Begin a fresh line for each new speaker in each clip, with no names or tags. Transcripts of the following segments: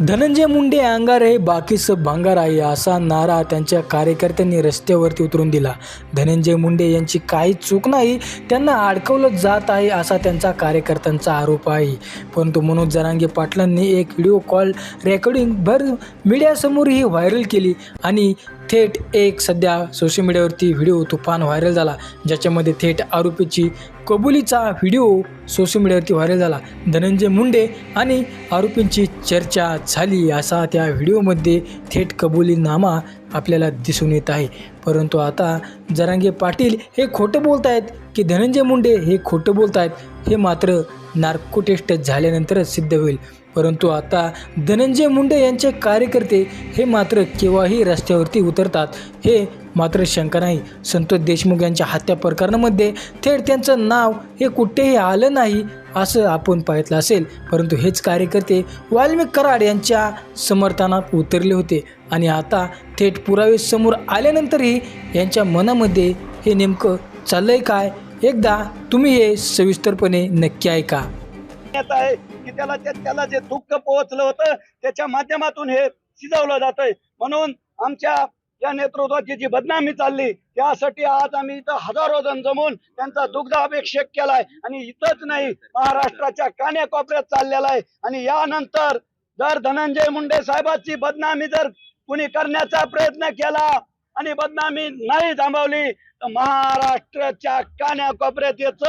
धनंजय मुंडे अंगार हे बाकीचं भांगार आहे असा नारा त्यांच्या कार्यकर्त्यांनी रस्त्यावरती उतरून दिला. धनंजय मुंडे यांची काही चूक नाही त्यांना अडकवलं जात आहे असा त्यांचा कार्यकर्त्यांचा आरोप आहे. परंतु मनोज जरांगे पाटलांनी एक व्हिडिओ कॉल रेकॉर्डिंग भर मीडियासमोर ही व्हायरल केली आणि थेट एक सध्या सोशल मीडियावरती व्हिडिओ तुफान व्हायरल झाला. ज्याच्यामध्ये थेट आरोपीची कबुलीचा व्हिडिओ सोशल मीडियावरती व्हायरल झाला. धनंजय मुंडे आणि आरोपींची चर्चा झाली असा त्या व्हिडिओमध्ये थेट कबुलीनामा आपल्याला दिसून येत आहे. परंतु आता जरांगे पाटील हे खोटं बोलत आहेत की धनंजय मुंडे हे खोटं बोलत आहेत हे मात्र नार्को टेस्ट झाल्यानंतरच सिद्ध होईल. परंतु आता धनंजय मुंडे यांचे कार्यकर्ते हे मात्र केव्हाही रस्त्यावरती उतरतात हे मात्र शंका नाही. संतोष देशमुख यांच्या हत्या प्रकरणामध्ये थेट त्यांचं नाव हे कुठेही आलं नाही असं आपण पाहितलं असेल. परंतु हेच कार्यकर्ते वाल्मिक कराड यांच्या समर्थनात उतरले होते आणि आता थेट पुरावे समोर आल्यानंतरही यांच्या मनामध्ये हे नेमकं चाललंय काय एकदा तुम्ही हे सविस्तरपणे नक्की ऐका.
येत आहे की त्याला त्याला जे दुःख पोहोचलं होतं त्याच्या माध्यमातून हे शिजवलं जात म्हणून आमच्या या नेतृत्वाची जी बदनामी चालली त्यासाठी आज आम्ही इथं हजारो जण जमून त्यांचा दुग्धाभिषेक केलाय. आणि इथंच नाही महाराष्ट्राच्या कान्याकोपऱ्यात चाललेला आहे. आणि यानंतर जर धनंजय मुंडे साहेबांची बदनामी जर कुणी करण्याचा प्रयत्न केला आणि बदनामी नाही थांबवली महाराष्ट्राच्या कान्याकोपऱ्यात याच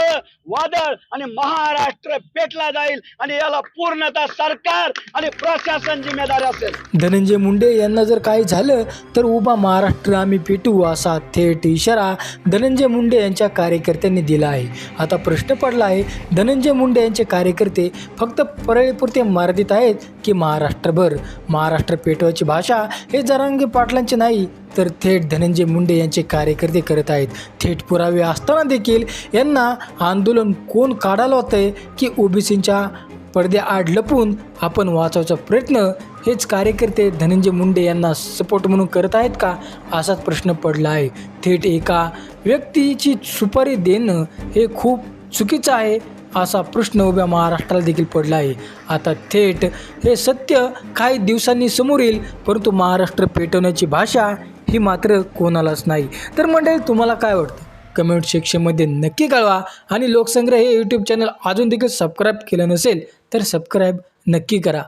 वादळ आणि महाराष्ट्र पेटला जाईल आणि याला पूर्णतः सरकार आणि प्रशासन जिम्मेदार असेल.
धनंजय मुंडे यांना जर काही झालं तर उभा महाराष्ट्र आम्ही पेटू असा थेट इशारा धनंजय मुंडे यांच्या कार्यकर्त्यांनी दिला आहे. आता प्रश्न पडला आहे धनंजय मुंडे यांचे कार्यकर्ते फक्त परळीपुरते मर्यादित आहेत की महाराष्ट्रभर? महाराष्ट्र पेटवायची भाषा हे जरांगे पाटलांचे नाही तर थेट धनंजय मुंडे यांचे कार्यकर्ते करत आहेत. थेट पुरावे असताना देखील यांना आंदोलन कोण काढायला होतंय की ओबीसींच्या पडद्याआड लपून आपण वाचवायचा प्रयत्न हेच कार्यकर्ते धनंजय मुंडे यांना सपोर्ट म्हणून करत आहेत का असाच प्रश्न पडला आहे. थेट एका व्यक्तीची सुपारी देणं हे खूप चुकीचं आहे असा प्रश्न उभ्या महाराष्ट्राला देखील पडला आहे. आता थेट हे सत्य काही दिवसांनी समोर येईल परंतु महाराष्ट्र पेटवण्याची भाषा ही मात्र कोणालाच नाही. तर मंडळी तुम्हाला काय वाटतं? कमेंट सेक्शनमध्ये नक्की कळवा आणि लोकसंग्रह हे यूट्यूब चॅनल अजून देखील सबस्क्राईब केलं नसेल तर सबस्क्राईब नक्की करा.